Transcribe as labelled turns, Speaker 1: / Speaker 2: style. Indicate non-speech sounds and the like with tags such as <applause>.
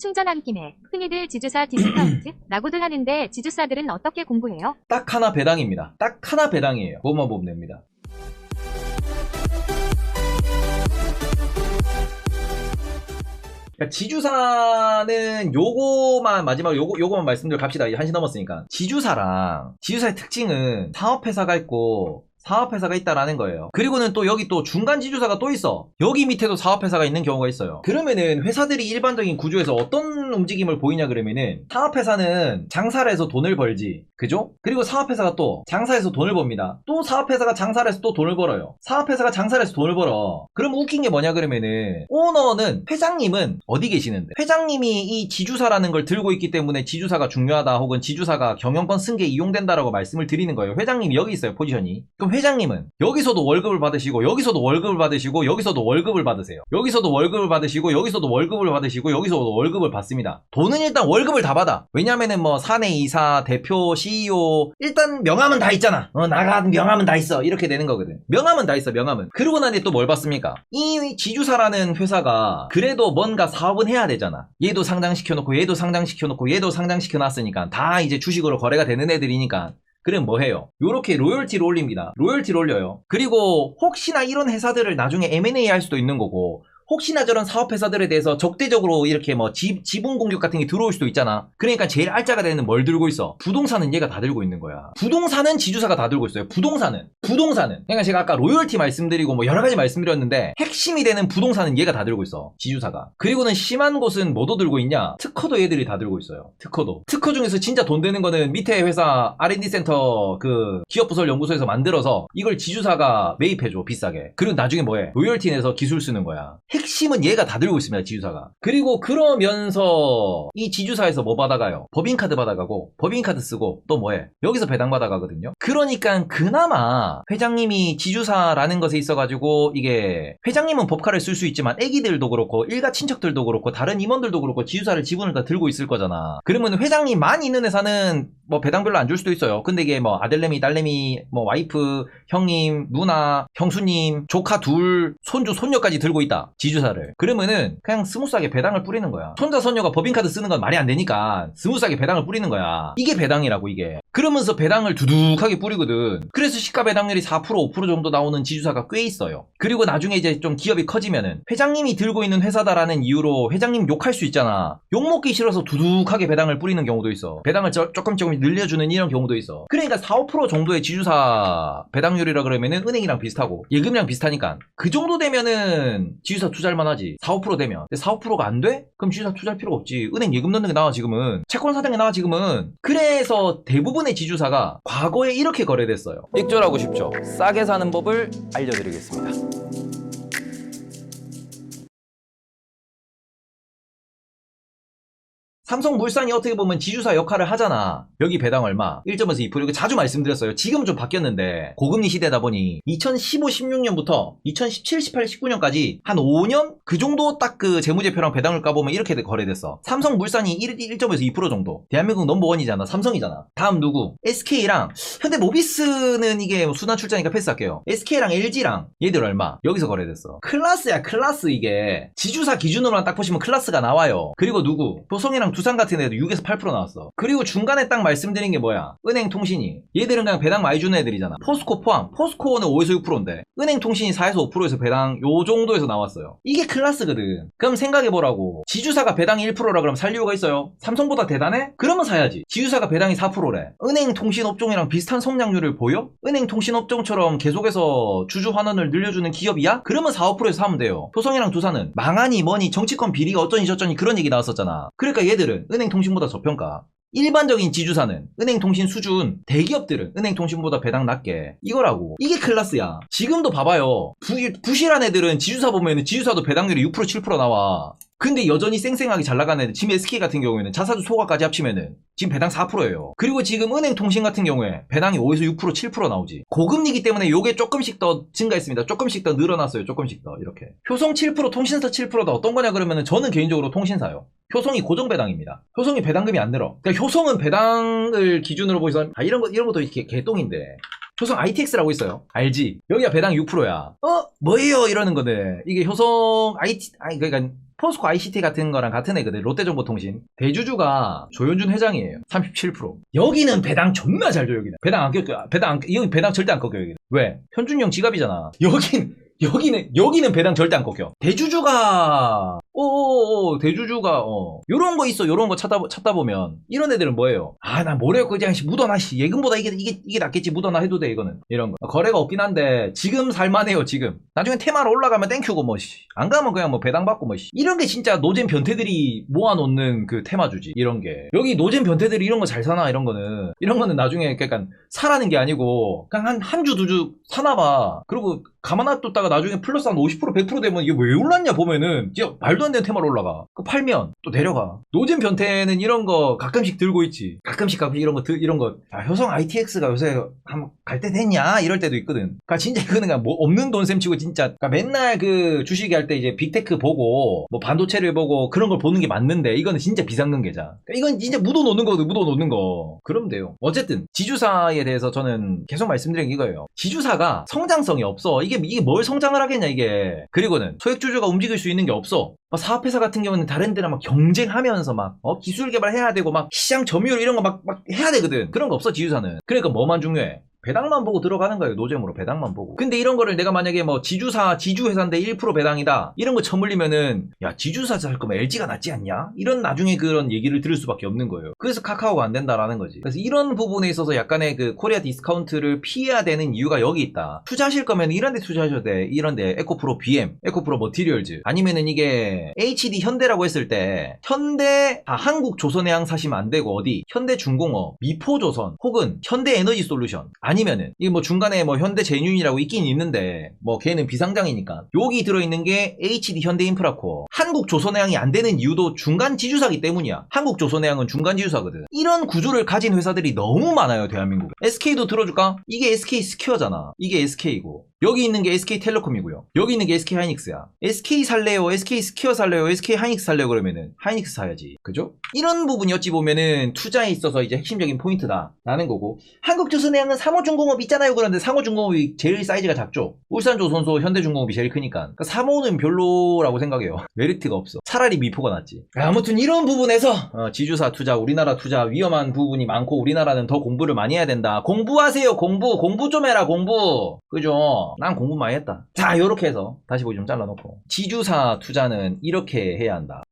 Speaker 1: 충전한 김에 흔히들 지주사 디스카운트라고들 <clears throat> 하는데 지주사들은 어떻게 공부해요?
Speaker 2: 딱 하나 배당입니다. 딱 하나 배당이에요. 그것만 보면 됩니다. 그러니까 지주사는 요거만 마지막 요거 요거만 말씀드려 갑시다. 이제 한시 넘었으니까. 지주사랑 지주사의 특징은 사업 회사가 있고 사업회사가 있다라는 거예요. 그리고는 또 여기 또 중간 지주사가 또 있어. 여기 밑에도 사업회사가 있는 경우가 있어요. 그러면은 회사들이 일반적인 구조에서 어떤 움직임을 보이냐 그러면은 사업회사는 장사를 해서 돈을 벌지. 그죠? 그리고 사업회사가 또 장사해서 돈을 법니다. 또 사업회사가 장사를 해서 또 돈을 벌어요. 사업회사가 장사를 해서 돈을 벌어. 그럼 웃긴 게 뭐냐 그러면은 오너는 회장님은 어디 계시는데? 회장님이 이 지주사라는 걸 들고 있기 때문에 지주사가 중요하다 혹은 지주사가 경영권 승계 이용된다라고 말씀을 드리는 거예요. 회장님이 여기 있어요 포지션이. 그럼 회장님은 여기서도 월급을 받으시고 여기서도 월급을 받으시고 여기서도 월급을 받으세요. 여기서도 월급을 받으시고 여기서도 월급을 받으시고 여기서도 월급을 받습니다. 돈은 일단 월급을 다 받아. 왜냐면은 뭐 사내 이사, 대표, CEO 일단 명함은 다 있잖아. 어 나간 명함은 다 있어. 이렇게 되는 거거든. 명함은 다 있어. 명함은. 그러고 나니 또 뭘 받습니까? 이 지주사라는 회사가 그래도 뭔가 사업은 해야 되잖아. 얘도 상장시켜 놓고 얘도 상장시켜 놓고 얘도 상장시켜 놨으니까 다 이제 주식으로 거래가 되는 애들이니까 그럼 뭐 해요? 요렇게 로열티를 올립니다. 로열티를 올려요. 그리고 혹시나 이런 회사들을 나중에 M&A 할 수도 있는 거고 혹시나 저런 사업회사들에 대해서 적대적으로 이렇게 뭐 지, 지분 공격 같은 게 들어올 수도 있잖아. 그러니까 제일 알짜가 되는 뭘 들고 있어? 부동산은 얘가 다 들고 있는 거야. 부동산은 지주사가 다 들고 있어요. 부동산은. 부동산은. 그러니까 제가 아까 로열티 말씀드리고 뭐 여러 가지 말씀드렸는데 핵심이 되는 부동산은 얘가 다 들고 있어. 지주사가. 그리고는 심한 곳은 뭐도 들고 있냐? 특허도 얘들이 다 들고 있어요. 특허도. 특허 중에서 진짜 돈 되는 거는 밑에 회사 R&D 센터 그 기업 부설 연구소에서 만들어서 이걸 지주사가 매입해줘 비싸게. 그리고 나중에 뭐해? 로열티 내서 기술 쓰는 거야. 핵심은 얘가 다 들고 있습니다, 지주사가. 그리고 그러면서 이 지주사에서 뭐 받아가요? 법인카드 받아가고, 법인카드 쓰고, 또 뭐해? 여기서 배당 받아가거든요? 그러니까 그나마 회장님이 지주사라는 것에 있어가지고 이게 회장님은 법카를 쓸 수 있지만 애기들도 그렇고, 일가 친척들도 그렇고, 다른 임원들도 그렇고, 지주사를 지분을 다 들고 있을 거잖아. 그러면 회장님 많이 있는 회사는 뭐 배당 별로 안 줄 수도 있어요. 근데 이게 뭐 아들내미, 딸내미, 뭐 와이프, 형님, 누나, 형수님, 조카 둘, 손주, 손녀까지 들고 있다. 지주사를. 그러면은 그냥 스무스하게 배당을 뿌리는 거야. 손자, 손녀가 법인카드 쓰는 건 말이 안 되니까 스무스하게 배당을 뿌리는 거야. 이게 배당이라고 이게. 그러면서 배당을 두둑하게 뿌리거든. 그래서 시가 배당률이 4% 5% 정도 나오는 지주사가 꽤 있어요. 그리고 나중에 이제 좀 기업이 커지면은 회장님이 들고 있는 회사다라는 이유로 회장님 욕할 수 있잖아. 욕 먹기 싫어서 두둑하게 배당을 뿌리는 경우도 있어. 배당을 저- 조금 조금 늘려주는 이런 경우도 있어. 그러니까 4, 5% 정도의 지주사 배당률이라 그러면은 은행이랑 비슷하고 예금이랑 비슷하니까 그 정도 되면은 지주사 투자할 만하지. 4, 5% 되면. 근데 4, 5%가 안 돼? 그럼 지주사 투자할 필요가 없지. 은행 예금 넣는 게 나와 지금은. 채권 사는 게 나와 지금은. 그래서 대부분 의 지주사가 과거에 이렇게 거래됐어요. 익절하고 싶죠? 싸게 사는 법을 알려드리겠습니다. 삼성물산이 어떻게 보면 지주사 역할을 하잖아. 여기 배당 얼마? 1.에서 2% 이거 자주 말씀드렸어요. 지금은 좀 바뀌었는데 고금리 시대다 보니 2015, 16년부터 2017, 18, 19년까지 한 5년 그 정도 딱 그 재무제표랑 배당을 까보면 이렇게 거래됐어. 삼성물산이 1, 1.에서 2% 정도. 대한민국 넘버원이잖아. 삼성이잖아. 다음 누구? SK랑 현대모비스는 이게 뭐 순환 출자니까 패스할게요. SK랑 LG랑 얘들 얼마? 여기서 거래됐어. 클라스야 클라스 이게 지주사 기준으로만 딱 보시면 클라스가 나와요. 그리고 누구? 도성이랑 두산 같은 애도 6에서 8% 나왔어. 그리고 중간에 딱 말씀드린 게 뭐야? 은행 통신이. 얘들은 그냥 배당 많이 주는 애들이잖아. 포스코 포함. 포스코는 5에서 6%인데 은행 통신이 4에서 5%에서 배당 요 정도에서 나왔어요. 이게 클라스거든. 그럼 생각해보라고. 지주사가 배당이 1%라 그러면 살 이유가 있어요? 삼성보다 대단해? 그러면 사야지. 지주사가 배당이 4%래. 은행 통신 업종이랑 비슷한 성장률을 보여? 은행 통신 업종처럼 계속해서 주주 환원을 늘려주는 기업이야? 그러면 4, 5%에서 사면 돼요. 토성이랑 두산은 망하니 뭐니 정치권 비리가 어쩌니 저쩌니 그런 얘기 나왔었잖아. 그러니까 얘 들은 은행 통신보다 저평가. 일반적인 지주사는 은행 통신 수준, 대기업들은 은행 통신보다 배당 낮게 이거라고. 이게 클라스야. 지금도 봐봐요. 부, 부실한 애들은 지주사 보면 지주사도 배당률이 6% 7% 나와. 근데 여전히 쌩쌩하게 잘 나가는 애들, 지금 SK 같은 경우에는 자사주 소가까지 합치면은 지금 배당 4%예요. 그리고 지금 은행 통신 같은 경우에 배당이 5에서 6% 7% 나오지. 고금리기 때문에 요게 조금씩 더 증가했습니다. 조금씩 더 늘어났어요. 조금씩 더 이렇게. 효성 7% 통신사 7%다 어떤 거냐 그러면은 저는 개인적으로 통신사요. 효성이 고정 배당입니다. 효성이 배당금이 안 늘어. 그러니까 효성은 배당을 기준으로 보이서 아 이런 거 이런 것도 이렇게 개똥인데. 효성 ITX라고 있어요. 알지? 여기가 배당 6%야. 어? 뭐예요? 이러는 거네. 이게 효성 IT 아니 그러니까 포스코 ICT 같은 거랑 같은 애거든. 롯데정보통신. 대주주가 조현준 회장이에요. 37%. 여기는 배당 존나 잘 줘, 여기는. 배당 안 꺾여. 배당 안, 여기 배당 절대 안 꺾여, 여기는. 왜? 현준이 형 지갑이잖아. 여긴, 여기는, 여기는 배당 절대 안 꺾여. 대주주가, 오오오, 대주주가, 어. 요런 거 있어, 요런 거 찾다, 찾다 보면. 이런 애들은 뭐예요? 아, 나 뭐래고 그냥 씨, 묻어놔, 씨. 예금보다 이게, 이게, 이게 낫겠지. 묻어놔 해도 돼, 이거는. 이런 거. 거래가 없긴 한데, 지금 살만해요, 지금. 나중에 테마로 올라가면 땡큐고, 뭐, 씨. 안 가면 그냥 뭐 배당 받고, 뭐, 씨. 이런 게 진짜 노잼 변태들이 모아놓는 그 테마주지. 이런 게. 여기 노잼 변태들이 이런 거 잘 사나, 이런 거는. 이런 거는 나중에, 약간, 사라는 게 아니고, 그냥 한, 한 주, 두 주 사나봐. 그리고 가만 놔뒀다가 나중에 플러스 한 50%, 100% 되면 이게 왜 올랐냐 보면은, 진짜 말도 안 되는 테마로 올라가. 그 팔면 또 내려가. 노잼 변태는 이런 거 가끔씩 들고 있지. 가끔씩 가끔씩 이런 거, 들- 이런 거. 아, 효성 ITX가 요새 한갈때 됐냐? 이럴 때도 있거든. 그니까 진짜 그냥 뭐 없는 돈셈 치고 진짜. 그니까 맨날 그 주식이 할때 이제 빅테크 보고, 뭐 반도체를 보고 그런 걸 보는 게 맞는데, 이거는 진짜 비상금 계좌. 그러니까 이건 진짜 묻어 놓는 거거든, 묻어 놓는 거. 그러면 돼요. 어쨌든, 지주사에 대해서 저는 계속 말씀드린 게 이거예요. 지주사가 성장성이 없어. 이게, 이게 뭘 성장을 하겠냐, 이게. 그리고는 소액 주주가 움직일 수 있는 게 없어. 막 사업회사 같은 경우는 다른 데랑 막 경쟁하면서 막, 어, 기술 개발해야 되고, 막, 시장 점유율 이런 거 막, 막 해야 되거든. 그런 거 없어, 지주사는. 그러니까 뭐만 중요해? 배당만 보고 들어가는 거예요, 노잼으로. 배당만 보고. 근데 이런 거를 내가 만약에 뭐, 지주사, 지주회사인데 1% 배당이다. 이런 거 처물리면은, 야, 지주사 살 거면 LG가 낫지 않냐? 이런 나중에 그런 얘기를 들을 수밖에 없는 거예요. 그래서 카카오가 안 된다라는 거지. 그래서 이런 부분에 있어서 약간의 그 코리아 디스카운트를 피해야 되는 이유가 여기 있다. 투자하실 거면 이런 데 투자하셔도 돼. 이런 데, 에코프로 BM, 에코프로 머티리얼즈. 아니면은 이게 HD 현대라고 했을 때, 현대, 아, 한국 조선해양 사시면 안 되고 어디, 현대 중공업, 미포조선, 혹은 현대 에너지 솔루션. 아니 면은, 이게 뭐 중간에 뭐 현대 제뉴인이라고 있긴 있는데, 뭐 걔는 비상장이니까. 여기 들어있는 게 HD 현대 인프라코어. 한국 조선해양이 안 되는 이유도 중간 지주사기 때문이야. 한국 조선해양은 중간 지주사거든. 이런 구조를 가진 회사들이 너무 많아요, 대한민국에. SK도 들어줄까? 이게 SK 스퀘어잖아. 이게 SK고. 여기 있는 게 SK텔레콤이고요. 여기 있는 게 SK 하이닉스야. SK 살래요, SK 스퀘어 살래요, SK 하이닉스 살래요 그러면은 하이닉스 사야지. 그죠? 이런 부분이 어찌 보면은 투자에 있어서 이제 핵심적인 포인트다. 라는 거고. 한국조선해양은 상호중공업 있잖아요. 그런데 상호중공업이 제일 사이즈가 작죠. 울산조선소, 현대중공업이 제일 크니까. 그러니까 상호는 별로라고 생각해요. <laughs> 메리트가 없어. 차라리 미포가 낫지. 아무튼 이런 부분에서 어, 지주사 투자, 우리나라 투자 위험한 부분이 많고 우리나라는 더 공부를 많이 해야 된다. 공부하세요. 공부. 공부 좀 해라. 공부. 그죠? 난 공부 많이 했다. 자, 요렇게 해서 다시 보기 좀 잘라놓고. 지주사 투자는 이렇게 해야 한다.